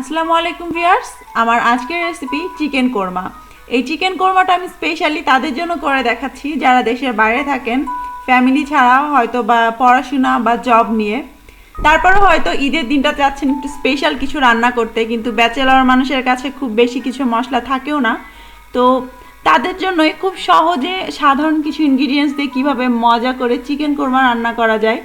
আসসালামু আলাইকুম ভিউয়ার্স, আমার আজকের রেসিপি চিকেন কোরমা এই চিকেন কোরমাটা আমি স্পেশালি তাদের জন্য করে দেখাচ্ছি, যারা দেশের বাইরে থাকেন ফ্যামিলি ছাড়া হয়তো বা পড়াশোনা বা জব নিয়ে। তারপরে হয়তো ঈদের দিনটা চাচ্ছেন একটু স্পেশাল কিছু রান্না করতে, কিন্তু ব্যাচেলর মানুষের কাছে খুব বেশি কিছু মশলা থাকেও না। তো তাদের জন্যই খুব সহজে সাধারণ কিছু ইনগ্রিডিয়েন্টস দিয়ে কীভাবে মজা করে চিকেন কোরমা রান্না করা যায়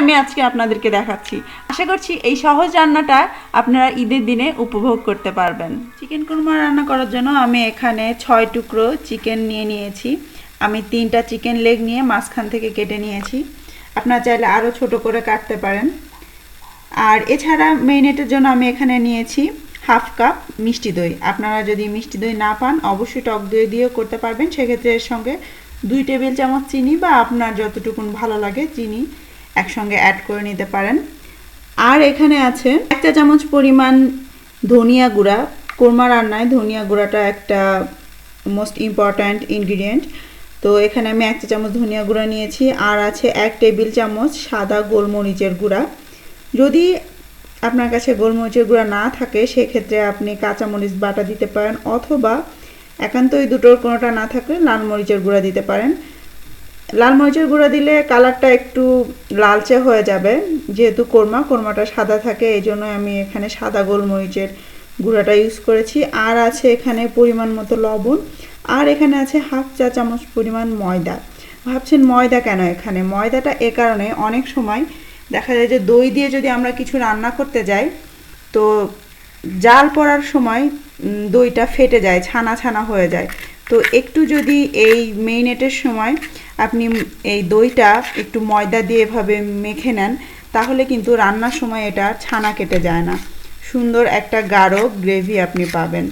আমি আজকে আপনাদেরকে দেখাচ্ছি। আশা করছি এই সহজ রান্নাটা আপনারা ঈদের দিনে উপভোগ করতে পারবেন। চিকেন কোরমা রান্না করার জন্য আমি এখানে ছয় টুকরো চিকেন নিয়ে নিয়েছি। আমি তিনটা চিকেন লেগ নিয়ে মাঝখান থেকে কেটে নিয়েছি। আপনারা চাইলে আরও ছোট করে কাটতে পারেন। আর এছাড়া মেরিনেটের জন্য আমি এখানে নিয়েছি হাফ কাপ মিষ্টি দই। আপনারা যদি মিষ্টি দই না পান, অবশ্যই টক দই দিয়েও করতে পারবেন। সেক্ষেত্রে এর সঙ্গে দুই টেবিল চামচ চিনি বা আপনার যতটুকুন ভালো লাগে চিনি একসঙ্গে অ্যাড করে নিতে পারেন। আর এখানে আছে একটা চামচ পরিমাণ ধনিয়া গুঁড়া। কোরমা রান্নায় ধনিয়া গুঁড়াটা একটা মোস্ট ইম্পর্ট্যান্ট ইনগ্রিডিয়েন্ট তো এখানে আমি একটা চামচ ধনিয়া গুঁড়া নিয়েছি। আর আছে এক টেবিল চামচ সাদা গোলমরিচের গুঁড়া। যদি আপনার কাছে গোলমরিচের গুঁড়া না থাকে, সেক্ষেত্রে আপনি কাঁচামরিচ বাটা দিতে পারেন। অথবা একান্তই দুটোর কোনোটা না থাকলে লাল মরিচের গুঁড়া দিতে পারেন। লাল মরিচের গুঁড়া দিলে কালারটা একটু লালচে হয়ে যাবে, যেহেতু কোরমা, কোরমাটা সাদা থাকে, এই জন্য আমি এখানে সাদা গোলমরিচের গুঁড়াটা ইউজ করেছি। আর আছে এখানে পরিমাণ মতো লবণ, আর এখানে আছে হাফ চা চামচ পরিমাণ ময়দা। ভাবছেন ময়দা কেন এখানে? ময়দাটা এ কারণে অনেক সময় দেখা যায় যে দই দিয়ে যদি আমরা কিছু রান্না করতে যাই, তো জাল পড়ার সময় দইটা ফেটে যায়, ছানা ছানা হয়ে যায়। তো একটু যদি এই মেরিনেটের সময় আপনি এই দইটা একটু ময়দা দিয়ে এভাবে মেখে নেন, তাহলে কিন্তু রান্নার সময় এটা ছানা কেটে যায় না। সুন্দর একটা গাঢ় গ্রেভি আপনি পাবেন।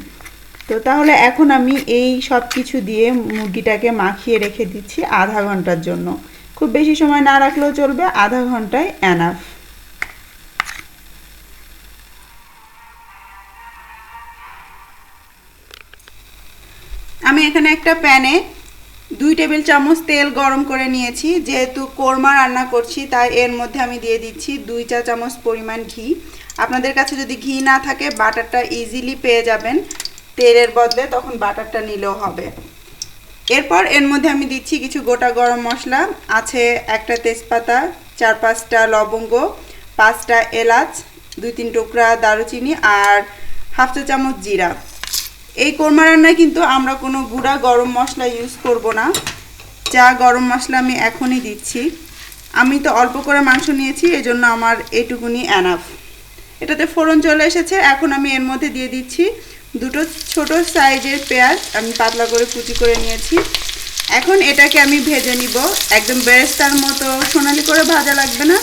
তো তাহলে এখন আমি এই সব কিছু দিয়ে মুরগিটাকে মাখিয়ে রেখে দিচ্ছি আধা ঘণ্টার জন্য। খুব বেশি সময় না রাখলেও চলবে, আধা ঘন্টায় অ্যানাফ একটা প্যানে দুই টেবিল চামচ তেল গরম করে নিয়েছি। যেহেতু কোরমা রান্না করছি, তাই এর মধ্যে আমি দিয়ে দিচ্ছি দুই চা চামচ পরিমাণ ঘি। আপনাদের কাছে যদি ঘি না থাকে, বাটারটা ইজিলি পেয়ে যাবেন। তেলের বদলে তখন বাটারটা নিলেও হবে। এরপর এর মধ্যে আমি দিচ্ছি কিছু গোটা গরম মশলা। আছে একটা তেজপাতা, চার পাঁচটা লবঙ্গ, পাঁচটা এলাচ, দুই তিন টুকরা দারুচিনি আর হাফ চা চামচ জিরা। এই কোরমা রান্নায় কিন্তু আমরা কোনো গুঁড়া গরম মশলা ইউজ করব না। যা গরম মশলা আমি এখনই দিচ্ছি। আমি তো অল্প করে মাংস নিয়েছি, এজন্য আমার এটুকুনি অ্যানাফ এটাতে ফোড়ন চলে এসেছে, এখন আমি এর মধ্যে দিয়ে দিচ্ছি দুটো ছোট সাইজের পেঁয়াজ, আমি পাতলা করে কুচি করে নিয়েছি। এখন এটাকে আমি ভেজে নিব। একদম বেরেস্তার মতো সোনালি করে ভাজা লাগবে না।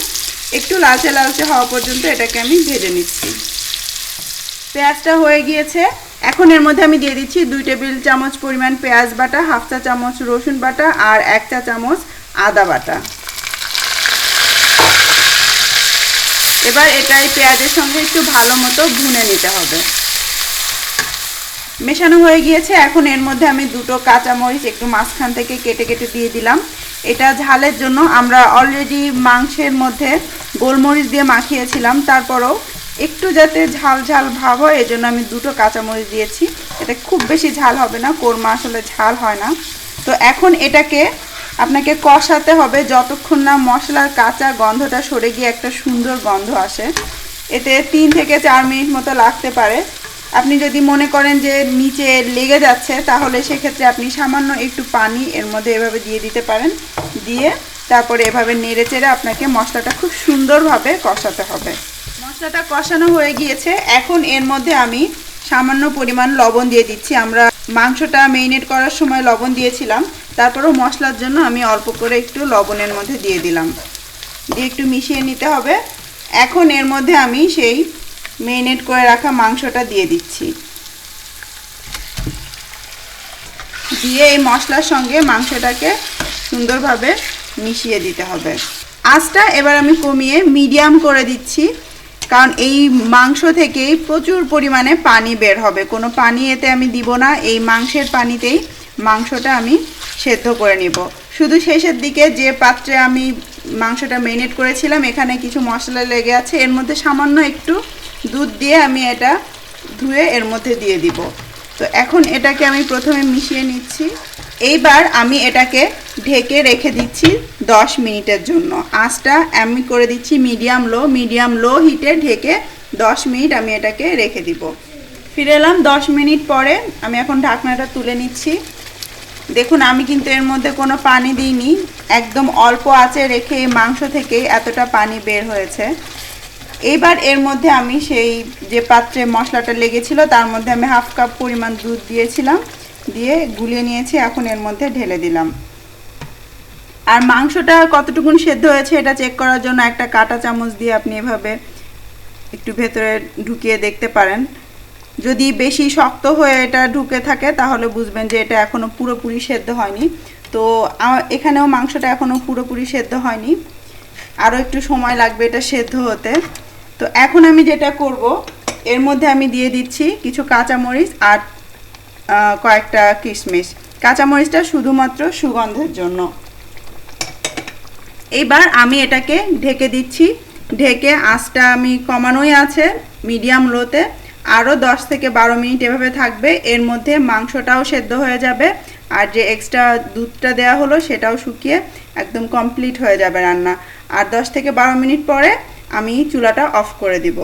একটু লালচে লালচে হওয়া পর্যন্ত এটাকে আমি ভেজে নিচ্ছি। পেঁয়াজটা হয়ে গিয়েছে। এখন এর মধ্যে আমি দিয়ে দিচ্ছি দুই টেবিল চামচ পরিমাণ পেঁয়াজ বাটা, হাফ চা চামচ রসুন বাটা আর এক চা চামচ আদা বাটা। এবার এটাই পেঁয়াজের সঙ্গে একটু ভালো মতো ভুনে নিতে হবে। মেশানো হয়ে গিয়েছে, এখন এর মধ্যে আমি দুটো কাঁচামরিচ একটু মাঝখান থেকে কেটে কেটে দিয়ে দিলাম। এটা ঝালের জন্য আমরা অলরেডি মাংসের মধ্যে গোলমরিচ দিয়ে মাখিয়েছিলাম, তারপরও একটু যাতে ঝাল ঝাল ভাব হয়, এজন্য আমি দুটো কাঁচামরিচ দিয়েছি। এটা খুব বেশি ঝাল হবে না, কোরমা আসলে ঝাল হয় না। তো এখন এটাকে আপনাকে কষাতে হবে যতক্ষণ না মশলার কাঁচা গন্ধটা সরে গিয়ে একটা সুন্দর গন্ধ আসে। এতে তিন থেকে চার মিনিট মতো লাগতে পারে। আপনি যদি মনে করেন যে নিচে লেগে যাচ্ছে, তাহলে সেক্ষেত্রে আপনি সামান্য একটু পানি এর মধ্যে এভাবে দিয়ে দিতে পারেন। দিয়ে তারপরে এভাবে নেড়ে চেড়ে আপনাকে মশলাটা খুব সুন্দরভাবে কষাতে হবে। মশলাটা কষানো হয়ে গিয়েছে। এখন এর মধ্যে আমি সামান্য পরিমাণ লবণ দিয়ে দিচ্ছি। আমরা মাংসটা মেরিনেট করার সময় লবণ দিয়েছিলাম। তারপরেও মশলার জন্য আমি অল্প করে একটু লবণের মধ্যে দিয়ে দিলাম। দিয়ে একটু মিশিয়ে নিতে হবে। এখন এর মধ্যে আমি সেই মেরিনেট করে রাখা মাংসটা দিয়ে দিচ্ছি। দিয়ে এই মশলার সঙ্গে মাংসটাকে সুন্দরভাবে মিশিয়ে দিতে হবে। আঁচটা এবার আমি কমিয়ে মিডিয়াম করে দিচ্ছি। কারণ এই মাংস থেকেই প্রচুর পরিমাণে পানি বের হবে। কোনো পানি এতে আমি দিব না, এই মাংসের পানিতেই মাংসটা আমি সেদ্ধ করে নিব। শুধু শেষের দিকে যে পাত্রে আমি মাংসটা মেরিনেট করেছিলাম, এখানে কিছু মশলা লেগে আছে, এর মধ্যে সামান্য একটু দুধ দিয়ে আমি এটা ধুয়ে এর মধ্যে দিয়ে দিব। তো এখন এটাকে আমি প্রথমে মিশিয়ে নিচ্ছি। এইবার আমি এটাকে ঢেকে রেখে দিচ্ছি 10 মিনিটের জন্য। আঁচটা আমি করে দিচ্ছি মিডিয়াম লো মিডিয়াম লো হিটে ঢেকে 10 মিনিট আমি এটাকে রেখে দিব। ফিরে এলাম 10 মিনিট পরে, আমি এখন ঢাকনাটা তুলে নিচ্ছি। দেখুন, আমি কিন্তু এর মধ্যে কোনো পানি দিইনি। একদম অল্প আঁচে রেখে এই মাংস থেকে এতটা পানি বের হয়েছে। এইবার এর মধ্যে আমি সেই যে পাত্রে মশলাটা লেগেছিল, তার মধ্যে আমি হাফ কাপ পরিমাণ দুধ দিয়েছিলাম। দিয়ে গুলিয়ে নিয়েছি, এখন এর মধ্যে ঢেলে দিলাম। আর মাংসটা কতটুকুন সেদ্ধ হয়েছে এটা চেক করার জন্য একটা কাঁটা চামচ দিয়ে আপনি এভাবে একটু ভেতরে ঢুকিয়ে দেখতে পারেন। যদি বেশি শক্ত হয়ে এটা ঢুকে থাকে, তাহলে বুঝবেন যে এটা এখনও পুরোপুরি সেদ্ধ হয়নি। তো এখানেও মাংসটা এখনও পুরোপুরি সেদ্ধ হয়নি। আরও একটু সময় লাগবে এটা সেদ্ধ হতে। তো এখন আমি যেটা করব, এর মধ্যে আমি দিয়ে দিচ্ছি কিছু কাঁচামরিচ আর কয়েকটা কিশমিশ। কাঁচামরিচটা শুধুমাত্র সুগন্ধের জন্য। এইবার আমি এটাকে ঢেকে দিচ্ছি। ঢেকে আঁচটা আমি কমানোই আছে, মিডিয়াম লোতে। আরও দশ থেকে বারো মিনিট এভাবে থাকবে। এর মধ্যে মাংসটাও সেদ্ধ হয়ে যাবে। আর যে এক্সট্রা দুধটা দেওয়া হলো সেটাও শুকিয়ে একদম কমপ্লিট হয়ে যাবে রান্না। আর দশ থেকে বারো মিনিট পরে আমি চুলাটা অফ করে দিব।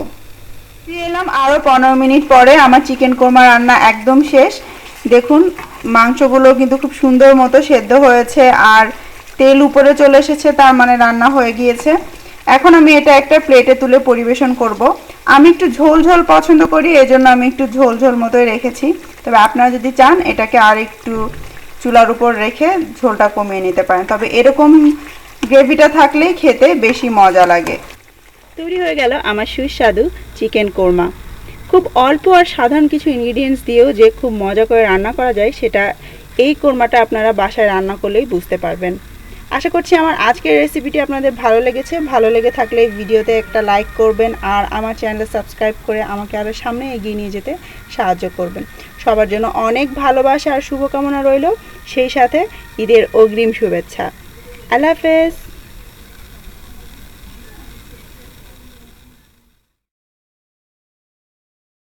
এলাম আরও পনেরো মিনিট পরে আমার চিকেন কোরমা রান্না একদম শেষ। দেখুন, মাংসগুলো কিন্তু খুব সুন্দর মতো সেদ্ধ হয়েছে আর তেল উপরে চলে এসেছে, তার মানে রান্না হয়ে গিয়েছে। এখন আমি এটা একটা প্লেটে তুলে পরিবেশন করব। আমি একটু ঝোল ঝোল পছন্দ করি, এজন্য আমি একটু ঝোল ঝোল মতোই রেখেছি। তবে আপনারা যদি চান, এটাকে আর একটু চুলার উপর রেখে ঝোলটা কমিয়ে নিতে পারেন। তবে এরকম গ্রেভিটা থাকলেই খেতে বেশি মজা লাগে। তৈরি হয়ে গেল আমার সুস্বাদু চিকেন কোরমা। খুব অল্প আর সাধারণ কিছু ইনগ্রিডিয়েন্টস দিয়েও যে খুব মজা করে রান্না করা যায়, সেটা এই কোরমাটা আপনারা বাসায় রান্না করলেই বুঝতে পারবেন। আশা করছি আমার আজকের রেসিপিটি আপনাদের ভালো লেগেছে। ভালো লেগে থাকলে ভিডিওতে একটা লাইক করবেন আর আমার চ্যানেল সাবস্ক্রাইব করে আমাকে আরও সামনে এগিয়ে নিয়ে যেতে সাহায্য করবেন। সবার জন্য অনেক ভালোবাসা আর শুভকামনা রইল। সেই সাথে ঈদের অগ্রিম শুভেচ্ছা। আল্লাহ হাফেজ।